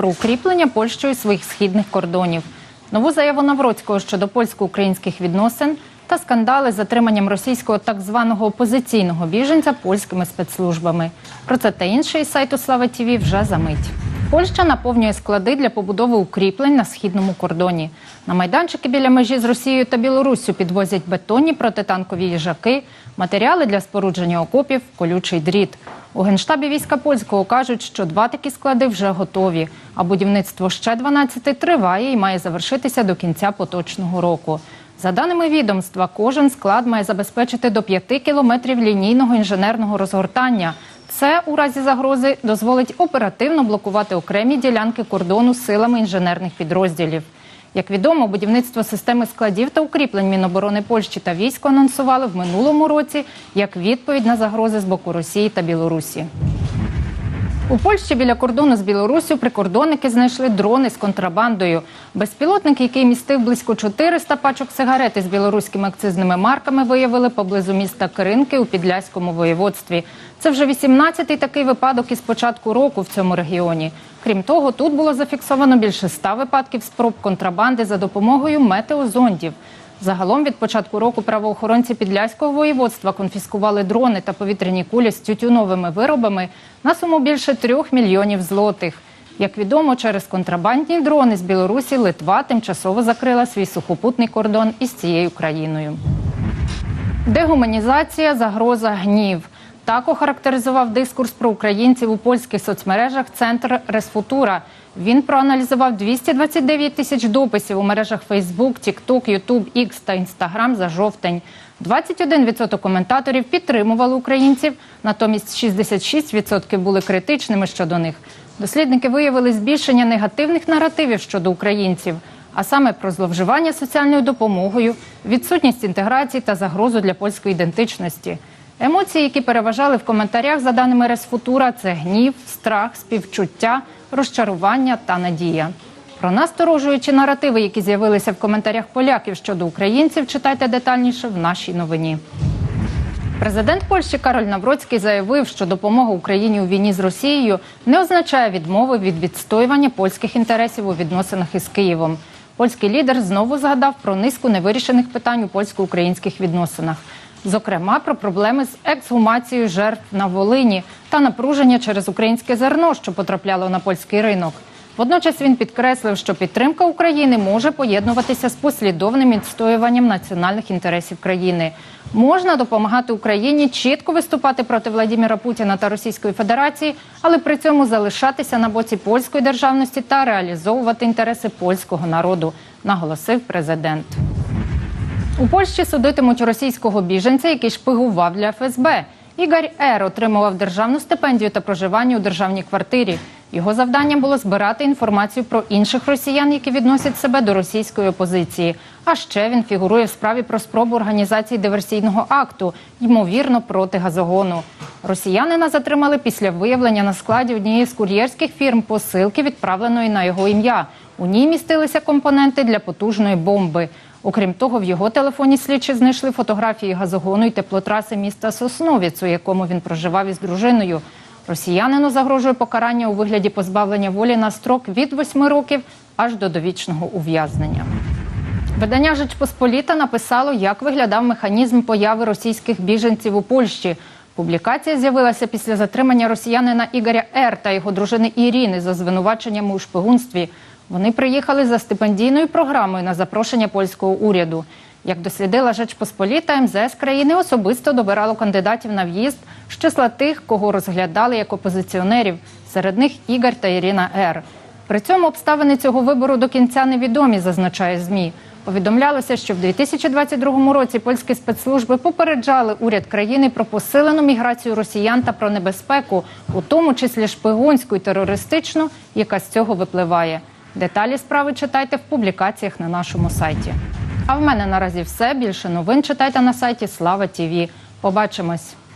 про укріплення Польщею своїх східних кордонів, нову заяву Навроцького щодо польсько-українських відносин та скандали з затриманням російського так званого опозиційного біженця польськими спецслужбами. Про це та інше із сайту Слава ТІВІ вже за мить. Польща наповнює склади для побудови укріплень на східному кордоні. На майданчики біля межі з Росією та Білоруссю підвозять бетонні протитанкові їжаки, матеріали для спорудження окопів, колючий дріт. У генштабі війська польського кажуть, що два такі склади вже готові. А будівництво ще 12 триває і має завершитися до кінця поточного року. За даними відомства, кожен склад має забезпечити до 5 кілометрів лінійного інженерного розгортання. Це у разі загрози дозволить оперативно блокувати окремі ділянки кордону силами інженерних підрозділів. Як відомо, будівництво системи складів та укріплень Міноборони Польщі та військо анонсували в минулому році як відповідь на загрози з боку Росії та Білорусі. У Польщі біля кордону з Білоруссю прикордонники знайшли дрони з контрабандою. Безпілотник, який містив близько 400 пачок сигарети з білоруськими акцизними марками, виявили поблизу міста Кринки у Підляському воєводстві. Це вже 18-й такий випадок із початку року в цьому регіоні. Крім того, тут було зафіксовано більше 100 випадків спроб контрабанди за допомогою метеозондів. Загалом від початку року правоохоронці Підляського воєводства конфіскували дрони та повітряні кулі з тютюновими виробами на суму більше трьох мільйонів злотих. Як відомо, через контрабандні дрони з Білорусі Литва тимчасово закрила свій сухопутний кордон із цією країною. Дегуманізація, загроза, гнів. Так охарактеризував дискурс про українців у польських соцмережах Центр Ресфутура. Він проаналізував 229 тисяч дописів у мережах Facebook, TikTok, YouTube, X та Instagram за жовтень. 21% коментаторів підтримували українців, натомість 66% були критичними щодо них. Дослідники виявили збільшення негативних наративів щодо українців, а саме про зловживання соціальною допомогою, відсутність інтеграції та загрозу для польської ідентичності. Емоції, які переважали в коментарях, за даними Ресфутура, це гнів, страх, співчуття, розчарування та надія. Про насторожуючі наративи, які з'явилися в коментарях поляків щодо українців, читайте детальніше в нашій новині. Президент Польщі Кароль Навроцький заявив, що допомога Україні у війні з Росією не означає відмови від відстоювання польських інтересів у відносинах із Києвом. Польський лідер знову згадав про низку невирішених питань у польсько-українських відносинах. Зокрема, про проблеми з ексгумацією жертв на Волині та напруження через українське зерно, що потрапляло на польський ринок. Водночас він підкреслив, що підтримка України може поєднуватися з послідовним відстоюванням національних інтересів країни. Можна допомагати Україні чітко виступати проти Владіміра Путіна та Російської Федерації, але при цьому залишатися на боці польської державності та реалізовувати інтереси польського народу, наголосив президент. У Польщі судитимуть російського біженця, який шпигував для ФСБ. Ігор Ер отримував державну стипендію та проживання у державній квартирі. Його завданням було збирати інформацію про інших росіян, які відносять себе до російської опозиції. А ще він фігурує в справі про спробу організації диверсійного акту, ймовірно, проти газогону. Росіянина затримали після виявлення на складі однієї з кур'єрських фірм посилки, відправленої на його ім'я. У ній містилися компоненти для потужної бомби. Окрім того, в його телефоні слідчі знайшли фотографії газогону і теплотраси міста Сосновіць, у якому він проживав із дружиною. Росіянину загрожує покарання у вигляді позбавлення волі на строк від 8 років аж до довічного ув'язнення. Видання Жечпосполіта написало, як виглядав механізм появи російських біженців у Польщі. Публікація з'явилася після затримання росіянина Ігоря Р та його дружини Ірини за звинуваченнями у шпигунстві. Вони приїхали за стипендійною програмою на запрошення польського уряду. Як дослідила Жечпосполіта, МЗС країни особисто добирало кандидатів на в'їзд з числа тих, кого розглядали як опозиціонерів. Серед них Ігор та Ірина Р. При цьому обставини цього вибору до кінця невідомі, зазначає ЗМІ. Повідомлялося, що в 2022 році польські спецслужби попереджали уряд країни про посилену міграцію росіян та про небезпеку, у тому числі шпигунську і терористичну, яка з цього випливає. Деталі справи читайте в публікаціях на нашому сайті. А в мене наразі все. Більше новин читайте на сайті Слава Тіві. Побачимось.